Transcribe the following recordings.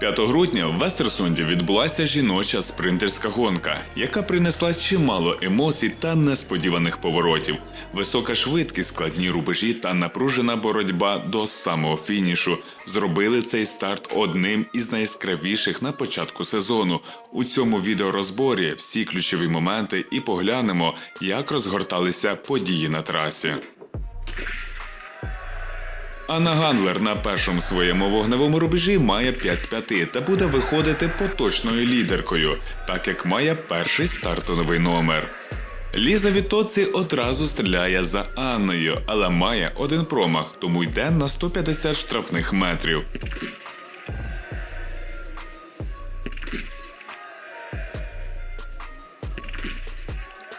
5 грудня в Вестерсунді відбулася жіноча спринтерська гонка, яка принесла чимало емоцій та несподіваних поворотів. Висока швидкість, складні рубежі та напружена боротьба до самого фінішу зробили цей старт одним із найяскравіших на початку сезону. У цьому відеорозборі всі ключові моменти і поглянемо, як розгорталися події на трасі. Анна Гандлер на першому своєму вогневому рубежі має 5 з 5 та буде виходити поточною лідеркою, так як має перший стартовий номер. Ліза Вітоці одразу стріляє за Анною, але має один промах, тому йде на 150 штрафних метрів.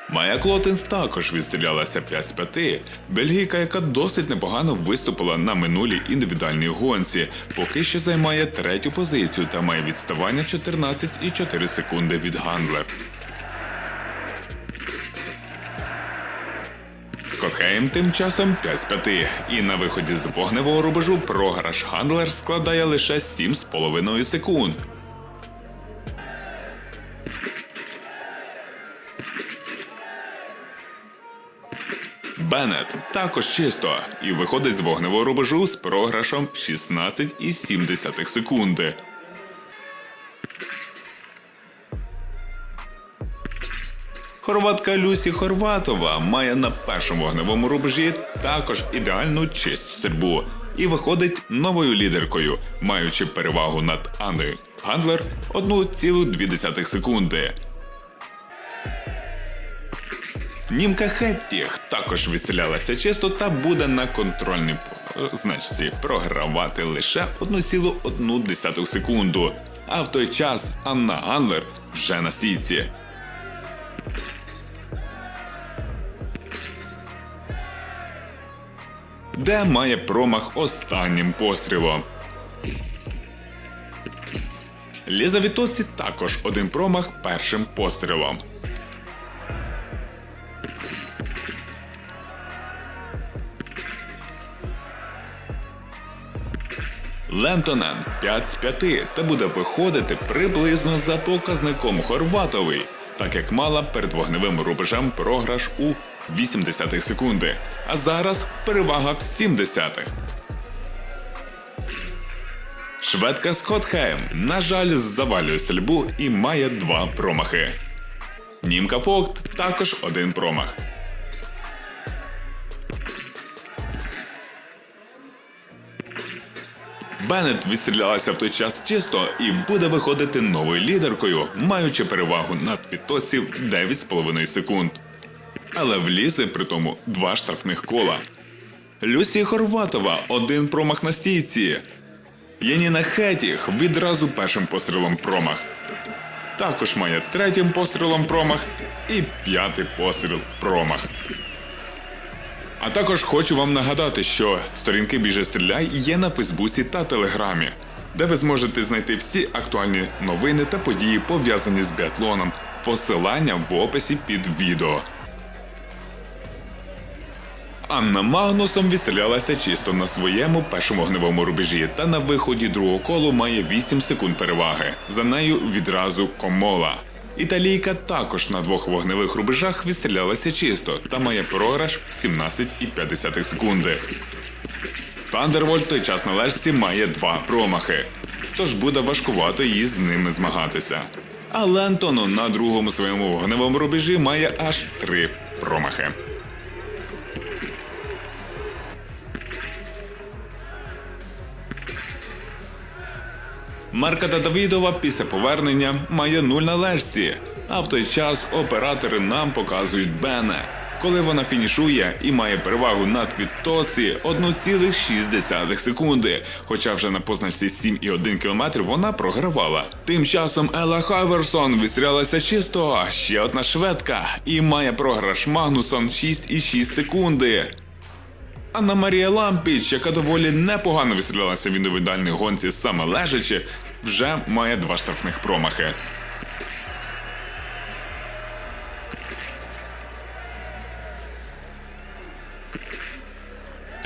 Майя Клотенс також відстрілялася 5 з 5. Бельгійка, яка досить непогано виступила на минулій індивідуальній гонці, поки що займає третю позицію та має відставання 14,4 секунди від Гандлер. Скотхейм тим часом 5 з 5. І на виході з вогневого рубежу програш Гандлер складає лише 7,5 секунд. Беннет також чисто і виходить з вогневого рубежу з програшом 16,7 секунди. Хорватка Люсі Хорватова має на першому вогневому рубежі також ідеальну чисту стрільбу і виходить новою лідеркою, маючи перевагу над Анною Гандлер 1,2 секунди. Німка Хеттіх також відстрілялася чисто та буде на контрольній е, значці програвати лише 1,1 секунду. А в той час Анна Гандлер вже на стійці. Де має промах останнім пострілом. Ліза Вітоці також один промах першим пострілом. Лентонен 5 з 5 та буде виходити приблизно за показником Хорватовий, так як мала перед вогневим рубежем програш у 80 секунди, а зараз перевага в 70 Шведка Скотхейм, на жаль, завалює стрільбу і має два промахи. Німка Фокт також один промах. Беннет відстрілялася в той час чисто і буде виходити новою лідеркою, маючи перевагу над підтосів 9,5 секунд. Але влізе при тому два штрафних кола. Люсі Хорватова один промах на стійці. Яніна Хетіх відразу першим пострілом промах. Також має третім пострілом промах і п'ятий постріл промах. А також хочу вам нагадати, що сторінки Біже Стріляй є на Фейсбуці та Телеграмі, де ви зможете знайти всі актуальні новини та події, пов'язані з біатлоном. Посилання в описі під відео. Анна Магнусом відстрілялася чисто на своєму першому вогневому рубежі та на виході другого колу має 8 секунд переваги. За нею відразу комола. Італійка також на двох вогневих рубежах відстрілялася чисто та має програш 17,5 секунди. Тандервольт той час на лежці має два промахи, тож буде важкувато їй з ними змагатися. А Лентону на другому своєму вогневому рубежі має аж три промахи. Марка Давідова після повернення має нуль на лежці, а в той час оператори нам показують Бене, коли вона фінішує і має перевагу над Вітосі 1,6 секунди. Хоча вже на позначці 7,1 км вона програвала. Тим часом Елла Хайверсон вистрілялася чисто, ще одна шведка, і має програш Магнусон 6,6 секунди. Анна Марія Лампіч, яка доволі непогано відстрілялася в індивідуальній гонці саме лежачи, вже має два штрафних промахи.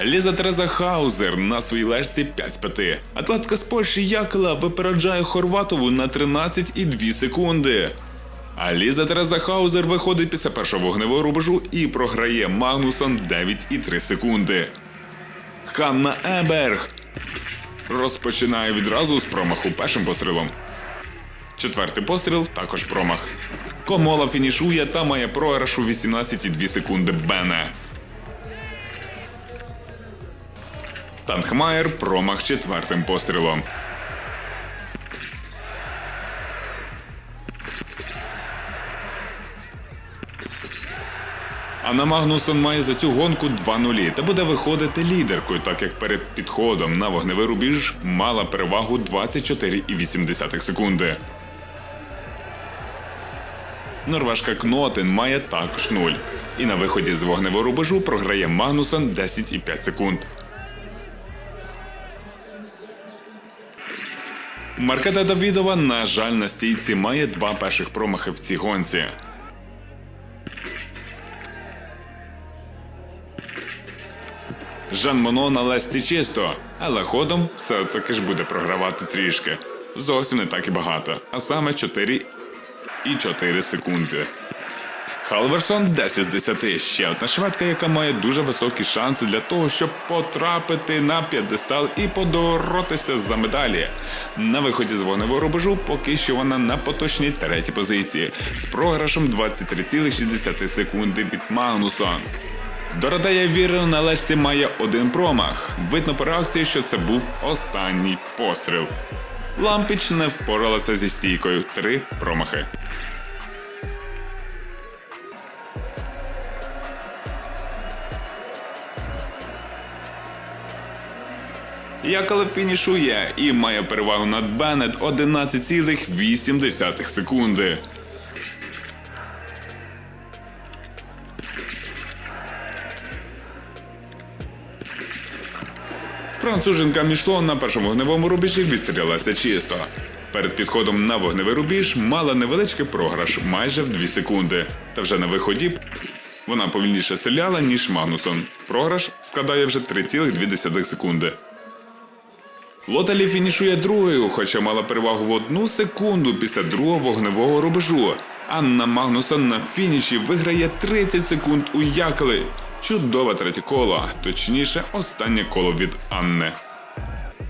Ліза Тереза Хаузер на своїй лежці 5 з 5. Атлетка з Польщі Якла випереджає Хорватову на 13,2 секунди. А Ліза Тереза Хаузер виходить після першого вогневого рубежу і програє Магнусон 9,3 секунди. Ханна Еберг розпочинає відразу з промаху першим пострілом. Четвертий постріл також промах. Комола фінішує та має програш у 18,2 секунди Бене. Танхмаєр промах четвертим пострілом. Анна Магнусон має за цю гонку 2-0 та буде виходити лідеркою, так як перед підходом на вогневий рубіж мала перевагу 24,8 секунди. Норвежка Кнотен має також 0. І на виході з вогневого рубежу програє Магнусон 10,5 секунд. Маркета Давідова, на жаль, на стійці має два перших промахи в цій гонці. Жан Моно на лесті чисто, але ходом все таки ж буде програвати трішки. Зовсім не так і багато, а саме 4 і 4 секунди. Халверсон 10 з 10. Ще одна шведка, яка має дуже високі шанси для того, щоб потрапити на п'єдестал і подоротися за медалі. На виході з вогневого рубежу поки що вона на поточній третій позиції з програшем 23,6 секунди від Магнусон. Дорадея Віра на лежці має один промах. Видно по реакції, що це був останній постріл. Лампіч не впоралася зі стійкою. Три промахи. Якале фінішує і має перевагу над Беннет 11,8 секунди. Француженка Мішло на першому вогневому рубежі відстрілялася чисто. Перед підходом на вогневий рубіж мала невеличкий програш майже в 2 секунди. Та вже на виході вона повільніше стріляла, ніж Магнусон. Програш складає вже 3,2 секунди. Лоталі фінішує другою, хоча мала перевагу в одну секунду після другого вогневого рубежу. Анна Магнусон на фініші виграє 30 секунд у Якли. Чудове третє коло, точніше, останнє коло від Анни.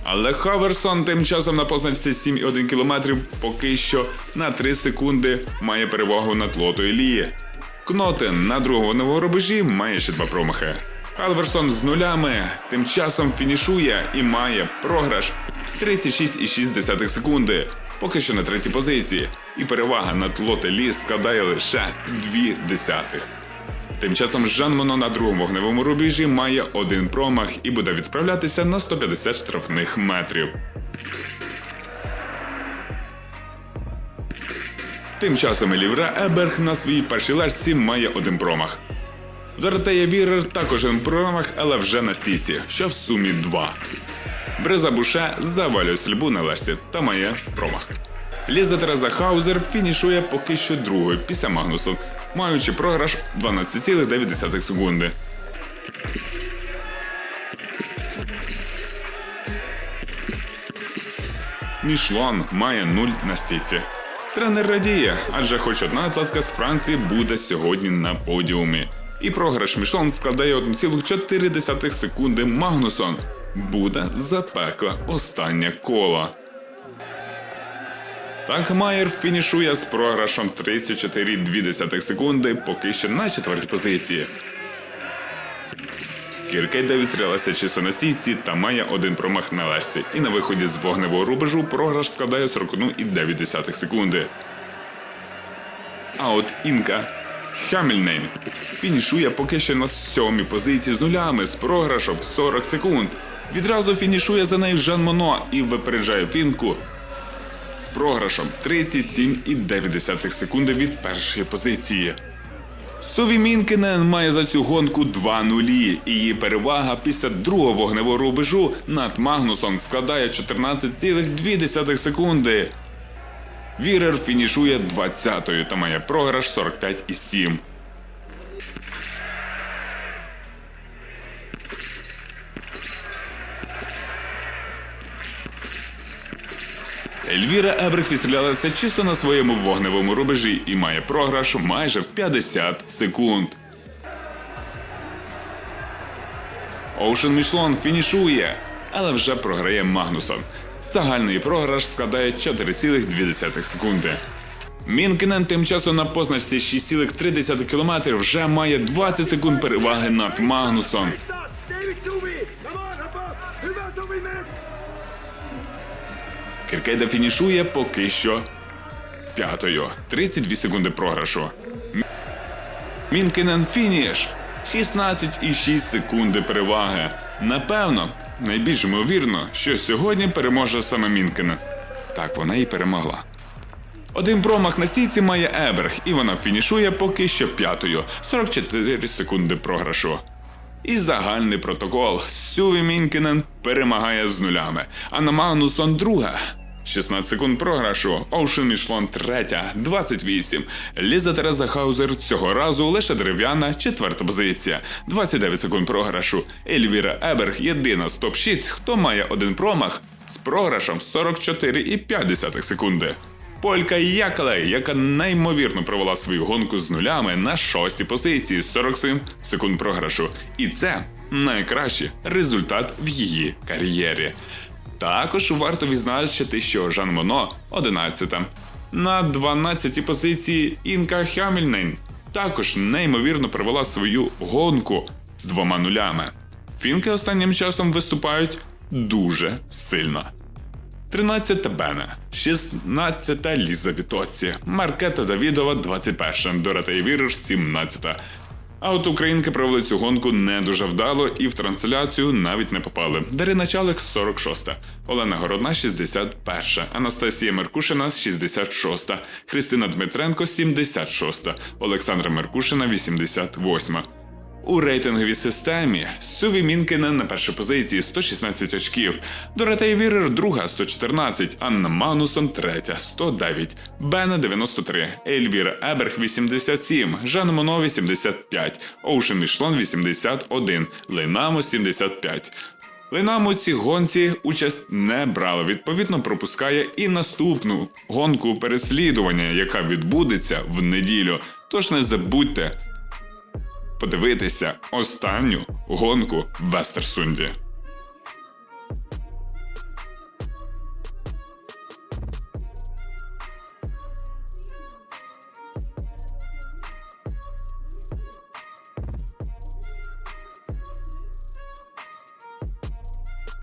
Але Хаверсон тим часом на позначці 7,1 км поки що на 3 секунди має перевагу над лотою Лії. Кнотен на другому рубежі має ще два промахи. Халверсон з нулями тим часом фінішує і має програш 36,6 секунди, поки що на третій позиції, і перевага над лоте Лі складає лише 2 десятих. Тим часом Жан Моно на другому вогневому рубежі має один промах і буде відправлятися на 150 штрафних метрів. Тим часом Елівра Еберг на своїй першій лежці має один промах. Доротея Вірер також один промах, але вже на стійці, що в сумі два. Бреза Буше завалює стрільбу на лежці та має промах. Ліза Тереза Хаузер фінішує поки що другою після Магнусу, маючи програш 12,9 секунди. Мішлон має 0 на стійці. Тренер радіє, адже хоч одна атлетка з Франції буде сьогодні на подіумі. І програш Мішлон складає 1,4 секунди Магнусон. Буде запекла останнє коло. Танкмаєр фінішує з програшом 34,2 секунди, поки що на четвертій позиції. Кіркейда відстрілася чисто на стійці та має один промах на лежці. І на виході з вогневого рубежу програш складає 41,9 секунди. А от Інка Хамільнейн фінішує поки що на сьомій позиції з нулями з програшом 40 секунд. Відразу фінішує за нею Жан Моно і випереджає Фінку з програшом 37,9 секунди від першої позиції. Суві Мінкенен має за цю гонку 2 нулі, її перевага після другого вогневого рубежу над Магнусом складає 14,2 секунди. Вірер фінішує 20-ю та має програш 45,7. Ельвіра Ебрих відстрілялася чисто на своєму вогневому рубежі і має програш майже в 50 секунд. Оушен Мішлон фінішує, але вже програє Магнусон. Загальний програш складає 4,2 секунди. Мінкінен тим часом на позначці 6,3 км вже має 20 секунд переваги над Магнусом. Кіркейда фінішує поки що п'ятою. 32 секунди програшу. М- Мінкінен фініш. 16,6 секунди переваги. Напевно, найбільш ймовірно, що сьогодні переможе саме Мінкінен. Так, вона і перемогла. Один промах на стійці має Еберг, і вона фінішує поки що п'ятою. 44 секунди програшу. І загальний протокол. Сюві Мінкінен перемагає з нулями. Анна Магнусон друга. 16 секунд програшу. Оушен Мішлон третя, 28. Ліза Тереза Хаузер цього разу лише дерев'яна, четверта позиція. 29 секунд програшу. Ельвіра Еберг єдина з топ-6, хто має один промах з програшем 44,5 секунди. Полька Якале, яка неймовірно провела свою гонку з нулями на шостій позиції 47 секунд програшу. І це найкращий результат в її кар'єрі. Також варто відзначити, що Жан Моно 11 на 12 позиції Інка Хямільнейн також неймовірно провела свою гонку з двома нулями. Фінки останнім часом виступають дуже сильно. 13 Бене, 16 Ліза Вітоці, Маркета Давідова 21, Доротея Віриш 17. А от українки провели цю гонку не дуже вдало і в трансляцію навіть не попали. Дарина Чалик 46, Олена Городна 61, Анастасія Меркушина 66, Христина Дмитренко 76, Олександра Меркушина 88. У рейтинговій системі Суві Мінкена на першій позиції 116 очків, Доротей Вірер друга 114, Анна Магнусон третя 109, Бена 93, Ельвіра Еберг 87, Жан Моно 85, Оушен Мішлон 81, Лейнамо 75. Лейнамо у цій гонці участь не брала, відповідно пропускає і наступну гонку переслідування, яка відбудеться в неділю. Тож не забудьте подивитися останню гонку в Вестерсунді.